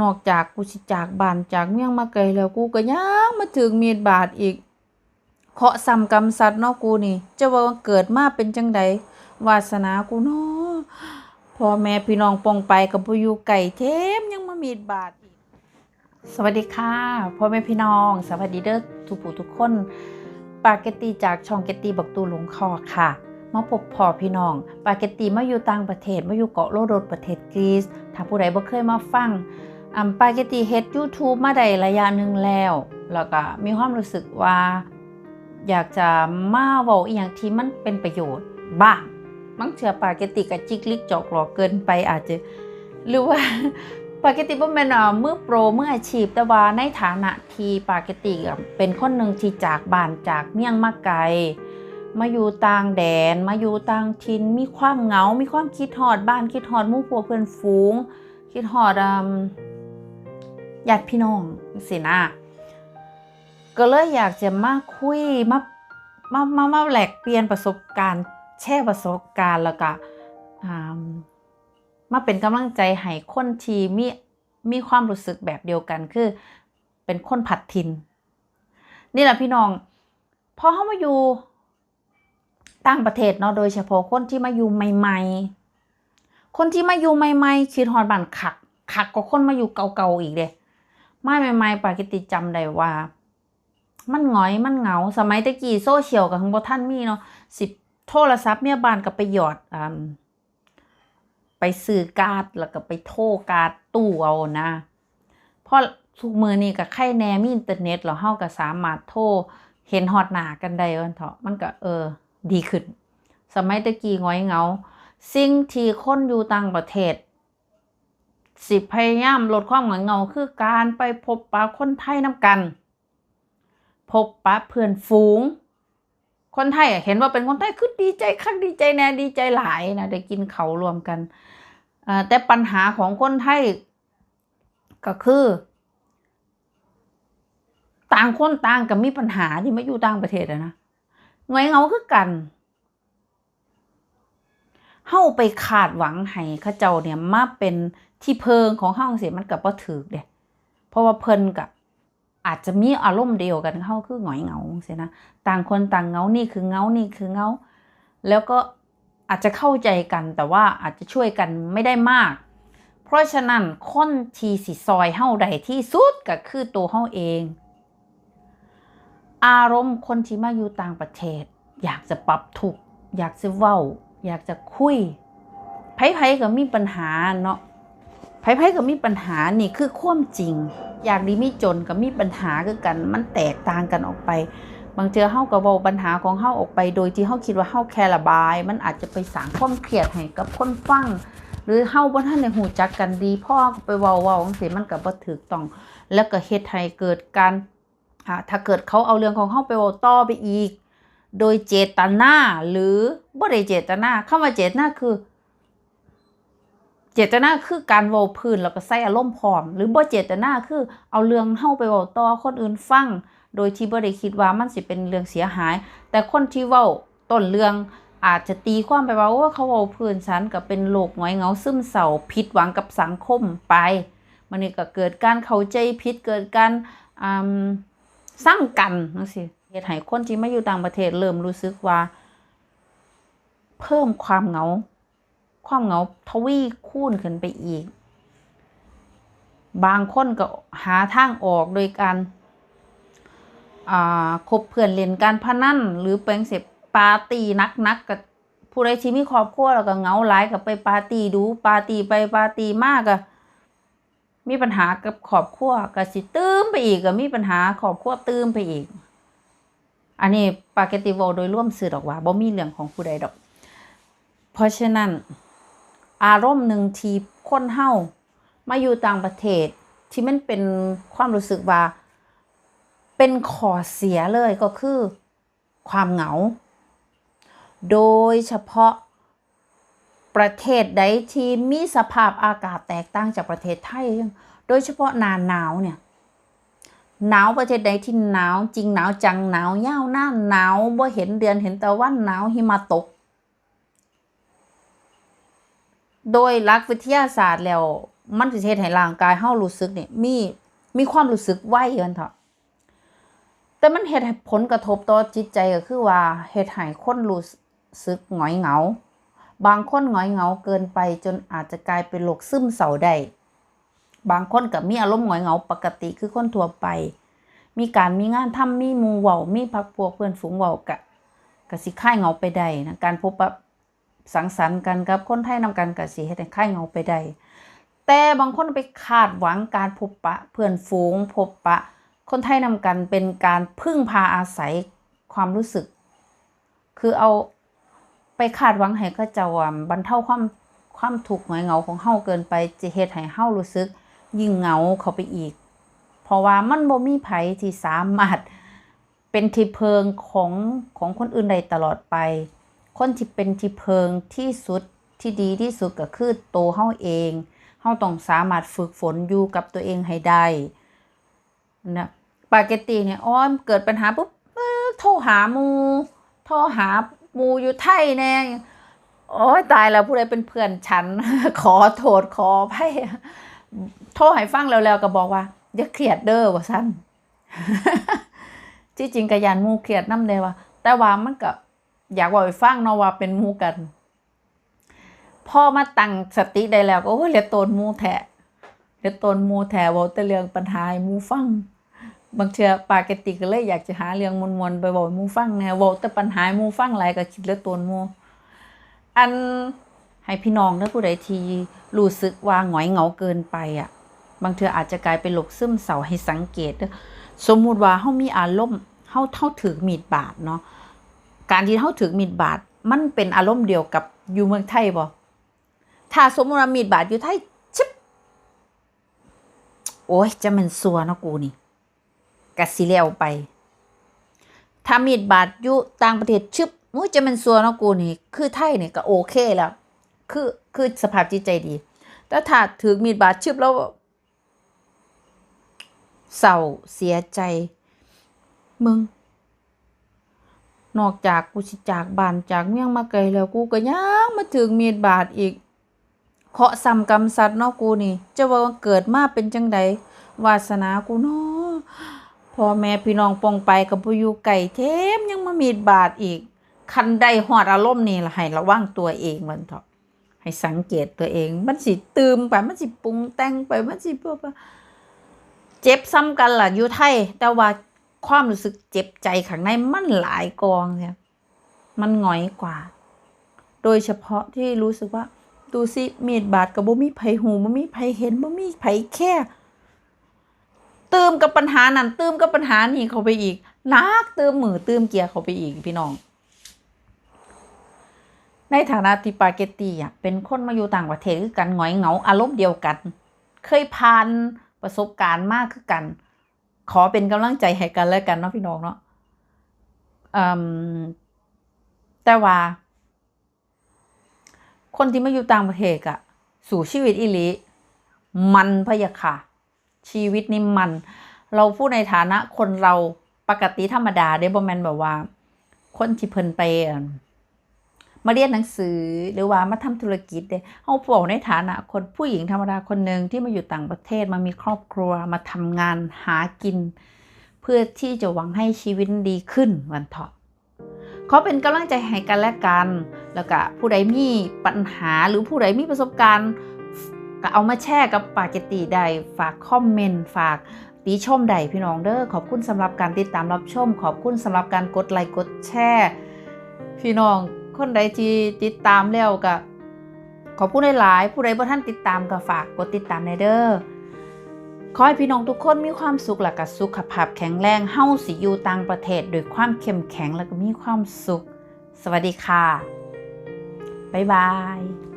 นอกจากกูสิจากบ้านจากเมืองมาไกลแล้วกูก็ยังมาถึงมีดบาดอีกเคาะซ้ำกรรมสัตว์เนาะกูนี่จะว่าเกิดมาเป็นจังใดวาสนากูเนาะพ่อแม่พี่น้องปองไปกับผู้อยู่ไก่เทมยังมามีดบาดอีก สวัสดีค่ะพ่อแม่พี่น้อง สวัสดีเด้อทุกผู้ทุกคน ปาเกตตีจากช่องเกตตีบักตูหลงคอค่ะมาพบพ่อพี่น้อง ปาเกตตีมาอยู่ต่างประเทศมาอยู่เกาะโลโดดประเทศกรีซถ้าผู้ใดบ่เคยมาฟัง อ่าปาเกตีเฮ็ด YouTube มาได้ระยะหนึ่งแล้ว แล้วก็มีความรู้สึกว่า อยากจะมาเว้าอีหยังที่มันเป็นประโยชน์บ้างบางเทื่อปาเกติกับจิกลิกจอกหลอกเกินไปอาจจะ หรือว่าปาเกติบ่แม่นอ่ามือโปรมืออาชีพแต่ว่าในฐานะที่ปาเกติเป็นคนหนึ่งที่จากบ้านจากเมียงมาไกลมาอยู่ต่างแดน มาอยู่ต่างถิ่นมีความเหงา มีความคิดฮอดบ้านคิดฮอดมู่พวกเพื่อนฝูง คิดฮอดอ ญาติพี่น้องสินะก็เลยอยากจะมาคุยมามามามาแลกเปลี่ยนประสบการณ์ แชร์ประสบการณ์แล้วก็มาเป็นกำลังใจให้คนที่มีมีความรู้สึกแบบเดียวกันคือ เป็นคนผัดทิน นี่แหละพี่น้องพอเข้ามาอยู่ต่างประเทศเนาะโดยเฉพาะคนที่มาอยู่ใหม่ ๆ คนที่มาอยู่ใหม่ ๆ คิดฮอดบ้านคักคักกว่าคนมาอยู่เก่าๆอีกเด้ไม่ใหม่ๆปากิติจำได้ว่า มันหงอยมันเหงา สมัยตะกี้โซเชียลกับของบท่านมีเนาะสิบโทรศัพท์เมียบานก็ไปหยอดอ่าไปซื้อการ์ดแล้วก็ไปโทรการ์ดตู้เอานะเพราะทุกมือนี่ก็ใครแนมีอินเทอร์เน็ตแล้วเฮาก็สามารถโทรเห็นฮอดหนากันได้ว่าเถาะมันก็เออ ดีขึ้น สมัยตะกี้หงอยเหงา สิ่งที่คนอยู่ต่างประเทศ สิพยายามลดความหงอยเงาคือการไปพบปะคนไทยนํกัน พบปะเพื่อนฝูง คนไทยเห็นว่าเป็นคนไทยคือดีใจคักดีใจแน่ดีใจหลายนะได้กินเขารวมกันแต่ปัญหาของคนไทยก็คือ ต่างคนต่างกับมีปัญหาที่ไม่อยู่ต่างประเทศนะหงอยเงาคือกันเฮาไปคาดหวังให้เขาเจ้าเนี่ยมาเป็น ที่เพิงของเฮาเสียมันกับบ่ถือเด้เพราะว่าเพิ่นกับอาจจะมีอารมณ์เดียวกันเขาคือหงอยเหงาใช่นะต่างคนต่างเงานี่คือเงานี่คือเงาแล้วก็อาจจะเข้าใจกันแต่ว่าอาจจะช่วยกันไม่ได้มาก เพราะฉะนั้นคนทีสิซอยเฮาใดที่สุดก็คือตัวเฮาเอง อารมณ์คนที่มาอยู่ต่างประเทศ อยากจะปรับทุกอยากจะเว้า อยากจะคุยไผๆก็มีปัญหาเนาะ ไผๆก็มีปัญหานี่คือความจริง อยากดีมีจนก็มีปัญหาคือกัน มันแตกต่างกันออกไป บางเทื่อเฮาก็เว้าปัญหาของเฮาออกไป โดยที่เฮาคิดว่าเฮาแค่ระบาย มันอาจจะไปสร้างความเครียดให้กับคนฟัง หรือเฮาบ่ทันได้ฮู้จักกันดีพ่อก็ไปเว้าๆจังซี่มันก็บ่ถูกต้อง แล้วก็เฮ็ดให้เกิดการอ่าถ้าเกิดเขาเอาเรื่องของเฮาไปเว้าต่อไปอีก โดยเจตนาหรือบ่ได้เจตนาคำว่าเจตนาคือ เจตนาคือการเว้าพื้นแล้วก็ใส่อารมณ์พร้อม หรือบ่เจตนาคือเอาเรื่องเฮาไปเว้าต่อคนอื่นฟัง โดยที่บ่ได้คิดว่ามันสิเป็นเรื่องเสียหาย แต่คนที่เว้าต้นเรื่องอาจจะตีความไปว่าว่าเขาเว้าพื้นฉันก็เป็นโรคหงอยเหงาซึมเศร้าผิดหวังกับสังคมไปมันนี่ก็เกิดการเข้าใจผิดเกิดการสร้างกันจังซี่เฮ็ดให้คนที่มาอยู่ต่างประเทศเริ่มรู้สึกว่า เพิ่มความเหงา ความเหงาทวีคูณขึ้นไปอีก บางคนก็หาทางออกโดยการคบเพื่อนเล่นการพนันหรือแปลงเสพปาร์ตี้นักๆกกับผู้ใดที่มีครอบครัวแล้วก็เหงาหลายก็ไปปาร์ตี้ดูปาร์ตี้ไปปาร์ตี้มากก็มีปัญหากับครอบครัวก็สิตื้มไปอีกก็มีปัญหาครอบครัวตื้มไปอีก อันนี้ปาเกติโวโดยร่วมสื่อดอกว่าบ่มีเรื่องของผู้ใดดอก เพราะฉะนั้น อารมณ์หนึ่งที่คนเฮามาอยู่ต่างประเทศ ที่มันเป็นความรู้สึกว่า เป็นข้อเสียเลยก็คือ ความเหงา โดยเฉพาะประเทศใดที่มีสภาพอากาศแตกต่างจากประเทศไทย โดยเฉพาะหนาหนาวเนี่ยหนาวประเทศใดที่หนาวจริงหนาวจังหนาวยาวหน้าหนาวบ่เห็นเดือนเห็นตะวันหนาวหิมะตก โดยหลักวิทยาศาสตร์แล้ว มันสิเฮ็ดให้ร่างกายเฮารู้สึกเนี่ยมีมีความรู้สึกไวเอิ้นเถาะแต่มันเฮ็ดให้ผลกระทบต่อจิตใจก็คือว่าเฮ็ดให้คนรู้สึกหงอยเหงา บางคนหงอยเหงาเกินไปจนอาจจะกลายเป็นโรคซึมเศร้าได้บางคนก็มีอารมณ์หงอยเหงาปกติคือคนทั่วไป มีการมีงานทำมีมู่เว้ามีพักพวกเพื่อนฝูงเว้ากะก็สิคลายเหงาไปได้นะการพบปะ สังสรรค์กันกับคนไทยนำกันก็สิเฮ็ดให้คลายเงาไปได้แต่บางคนไปคาดหวังการพบปะ เพื่อนฝูงพบปะ คนไทยนำกันเป็นการพึ่งพาอาศัยความรู้สึก คือเอาไปคาดหวังให้เขาเจ้าอะบรรเทาความความทุกข์หงอยเหงาของเฮาเกินไปจะเฮ็ดให้เฮารู้สึก ยิ่งเหงาเข้าไปอีก เพราะว่ามันบ่มีไผที่สามารถเป็นที่เพิงของของคนอื่นได้ตลอดไป คนที่เป็นที่เพิงที่สุดที่ดีที่สุดก็คือตัวเฮาเองเฮาต้องสามารถฝึกฝนอยู่กับตัวเองให้ได้นะปาเกตตีเนี่ยอ้อมเกิดปัญหาปุ๊บโทรหาหมูโทรหาหมูอยู่ไทยแน่โอ้ยตายแล้วผู้ใดเป็นเพื่อนฉัน ขอโทษขออภัยโทรให้ฟังแล้วๆก็บอกว่าอย่าเครียดเด้อว่าซั่นที่จริงก็ยานหมูเครียดนำเด้ว่า แต่ว่ามันก็ อยากว้าให้ฟังเนาะว่าเป็นมูกันพอมาตั้งสติได้แล้วก็โอ้เหลือตนมูแท้เหลือตนมูแท้เว้าแต่เรื่องปัญหามูฟังบางเทื่อปากติก็เลยอยากจะหาเรื่องมวนๆไปเว้าให้หมู่ฟังแหน่เว้าแต่ปัญหามูฟังหลายก็คิดเหลือตนมูอันให้พี่น้องเด้อผู้ใดที่รู้สึกว่าหงอยเหงาเกินไปอะ บางเทืออาจจะกลายเป็นโรคซึมเศร้าให้สังเกต สมมุติว่าเฮามีอารมณ์เฮาเฮาถือมีดบาดเนาะ การที่เฮาถือมีดบาดมันเป็นอารมณ์เดียวกับอยู่เมืองไทยบ่ถ้าสมมุติว่ามีดบาดอยู่ไทยชิบโอ้ยจะมันซัวเนาะกูนี่กะสิแล้วไป ถ้ามีดบาดอยู่ต่างประเทศชึบมุ้ยจะเป็นซัวเนาะกูนี่ คือไทยนี่ก็โอเคแล้ว คือคือสภาพจิตใจดี แต่ถ้าถือมีดบาดชึบแล้วเศร้าเสียใจ มึง นอกจากกูสิจากบ้านจากเมียงมาไกลแล้วกูก็ยังมาถึงมีดบาดอีกเคาะซ้ำกรรมสัตว์เนาะกูนี่จะว่าเกิดมาเป็นจังใดวาสนากูเนาะพ่อแม่พี่น้องปองไปกับผู้อยู่ไก่เทมยังมามีดบาดอีก คันใดหอดอารมณ์นี่ละให้ระวังตัวเองมันเถอะให้สังเกตตัวเอง มันสิตืมไปมันสิปรุงแต่งไปมันสิเพื่อว่าเจ็บซ้ำกันล่ะอยู่ไทยแต่ว่า ความรู้สึกเจ็บใจข้างในมันหลายกองเนี่ย มันหงอยกว่า โดยเฉพาะที่รู้สึกว่า ดูสิมีดบาดกับบ่มีไผหูบ่มีไผเห็นบ่มีไผแค่ตืมกับปัญหานั้นตืมกับปัญหานี้เข้าไปอีกนักตืมมือตืมเกียร์เข้าไปอีกพี่น้อง ในฐานะที่ปาเกตตี้อะเป็นคนมาอยู่ต่างประเทศคือกันหงอยเหงาอารมณ์เดียวกัน เคยผ่านประสบการณ์มากคือกัน ขอเป็นกำลังใจให้กันแล้วกันเนาะพี่น้องเนาะแต่ว่า คนที่มาอยู่ต่างประเทศอะสู่ชีวิตอีหลีมันพะยะค่ะ ชีวิตนี่มัน เราพูดในฐานะคนเราปกติธรรมดาเด้บ่แมนแบบว่า คนที่เพิ่นไปเอิ่ม มาเรียนหนังสือหรือว่ามาทำธุรกิจเด้เฮาบอกในฐานะคนผู้หญิงธรรมดาคนหนึ่งที่มาอยู่ต่างประเทศมามีครอบครัวมาทำงานหากิน เพื่อที่จะหวังให้ชีวิตดีขึ้นวันเถาะขอเป็นกำลังใจให้กันและกัน แล้วก็ผู้ใดมีปัญหาหรือผู้ใดมีประสบการณ์ก็เอามาแชร์กับปาเกตตีได้ฝากคอมเมนต์ฝากตีชมได้พี่น้องเด้อขอบคุณสำหรับการติดตามรับชม ขอบคุณสำหรับการกดไลค์กดแชร์ พี่น้อง คนใดที่ติดตามแล้วก็ขอบคุณหลายๆผู้ใดบ่ท่านติดตามก็ฝากกดติดตามในเด้อขอให้พี่น้องทุกคนมีความสุขและก็สุขภาพแข็งแรงเฮาสิอยู่ต่างประเทศด้วยความเข้มแข็งและก็มีความสุข สวัสดีค่ะ บ๊ายบาย